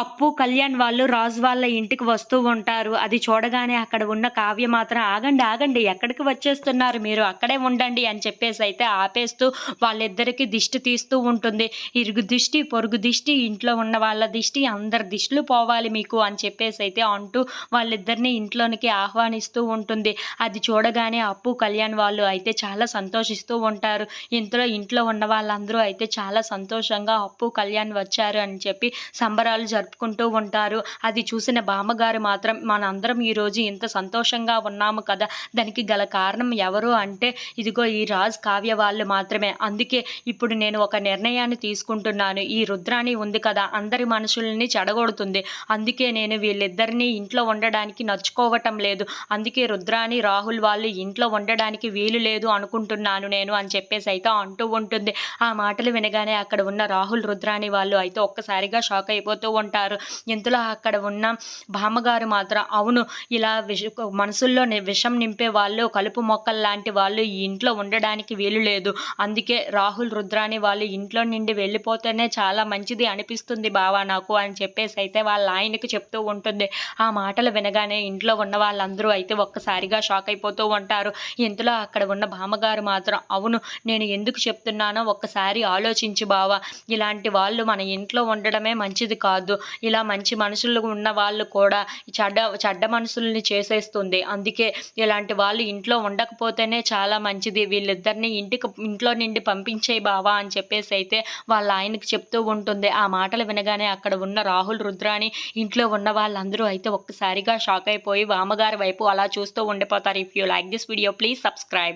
అప్పు కళ్యాణ్ వాళ్ళు రాజు వాళ్ళ ఇంటికి వస్తూ ఉంటారు. అది చూడగానే అక్కడ ఉన్న కావ్య మాత్రం ఆగండి ఆగండి ఎక్కడికి వచ్చేస్తున్నారు మీరు? అక్కడే ఉండండి అని చెప్పేసి అయితే ఆపేస్తూ వాళ్ళిద్దరికి దిష్టి తీస్తూ ఉంటుంది. ఇరుగు దిష్టి పొరుగు దిష్టి ఇంట్లో ఉన్న వాళ్ళ దిష్టి అందరి దిష్టిలు పోవాలి మీకు అని చెప్పేసి అయితే అంటూ వాళ్ళిద్దరిని ఇంట్లోనికి ఆహ్వానిస్తూ ఉంటుంది. అది చూడగానే అప్పు కళ్యాణ్ వాళ్ళు అయితే చాలా సంతోషిస్తూ ఉంటారు. ఇంట్లో ఇంట్లో ఉన్న వాళ్ళందరూ అయితే చాలా సంతోషంగా అప్పు కళ్యాణ్ వచ్చారు అని చెప్పి సంబరాలు జరుపుకుంటూ ఉంటారు. అది చూసిన బామ్మగారు మాత్రం మనందరం ఈరోజు ఇంత సంతోషంగా ఉన్నాము కదా. దానికి గల కారణం ఎవరు అంటే ఇదిగో ఈ రాజ్ కావ్య వాళ్ళు మాత్రమే. అందుకే ఇప్పుడు నేను ఒక నిర్ణయాన్ని తీసుకుంటున్నాను. ఈ రుద్రాణి ఉంది కదా అందరి మనుషుల్ని చెడగొడుతుంది. అందుకే నేను వీళ్ళిద్దరినీ ఇంట్లో ఉండడానికి నచ్చుకోవటం లేదు. అందుకే రుద్రాణి రాహుల్ వాళ్ళు ఇంట్లో ఉండడానికి వీలు లేదు అనుకుంటున్నాను నేను అని చెప్పేసి అయితే అంటూ ఉంటుంది. ఆ మాటలు వినగానే అక్కడ ఉన్న రాహుల్ రుద్రాణి వాళ్ళు అయితే ఒక్కసారిగా షాక్ అయిపోతూ ఉంటారు ఉంటారు. ఇంతలో అక్కడ ఉన్న బామ్మగారు మాత్రం అవును ఇలా విష మనసుల్లో విషం నింపే వాళ్ళు కలుపు మొక్కలు లాంటి వాళ్ళు ఈ ఇంట్లో ఉండడానికి వీలు లేదు. అందుకే రాహుల్ రుద్రాని వాళ్ళు ఇంట్లో నుండి వెళ్ళిపోతేనే చాలా మంచిది అనిపిస్తుంది బావా నాకు అని చెప్పేసి అయితే వాళ్ళ ఆయనకు చెప్తూ ఉంటుంది. ఆ మాటలు వినగానే ఇంట్లో ఉన్న వాళ్ళందరూ అయితే ఒక్కసారిగా షాక్ అయిపోతూ ఉంటారు. ఇంతలో అక్కడ ఉన్న భామగారు మాత్రం అవును నేను ఎందుకు చెప్తున్నానో ఒక్కసారి ఆలోచించు బావా. ఇలాంటి వాళ్ళు మన ఇంట్లో ఉండడమే మంచిది కాదు. ఇలా మంచి మనుషులు ఉన్న వాళ్ళు కూడా చెడ్డ చెడ్డ మనుషుల్ని చేసేస్తుంది. అందుకే ఇలాంటి వాళ్ళు ఇంట్లో ఉండకపోతేనే చాలా మంచిది. వీళ్ళిద్దరిని ఇంటికి ఇంట్లో నుండి పంపించేయి బావా అని చెప్పేసి అయితే వాళ్ళ ఆయనకు చెప్తూ ఉంటుంది. ఆ మాటలు వినగానే అక్కడ ఉన్న రాహుల్ రుద్రాని ఇంట్లో ఉన్న వాళ్ళందరూ అయితే ఒక్కసారిగా షాక్ అయిపోయి వామగారి వైపు అలా చూస్తూ ఉండిపోతారు. If you like this video please subscribe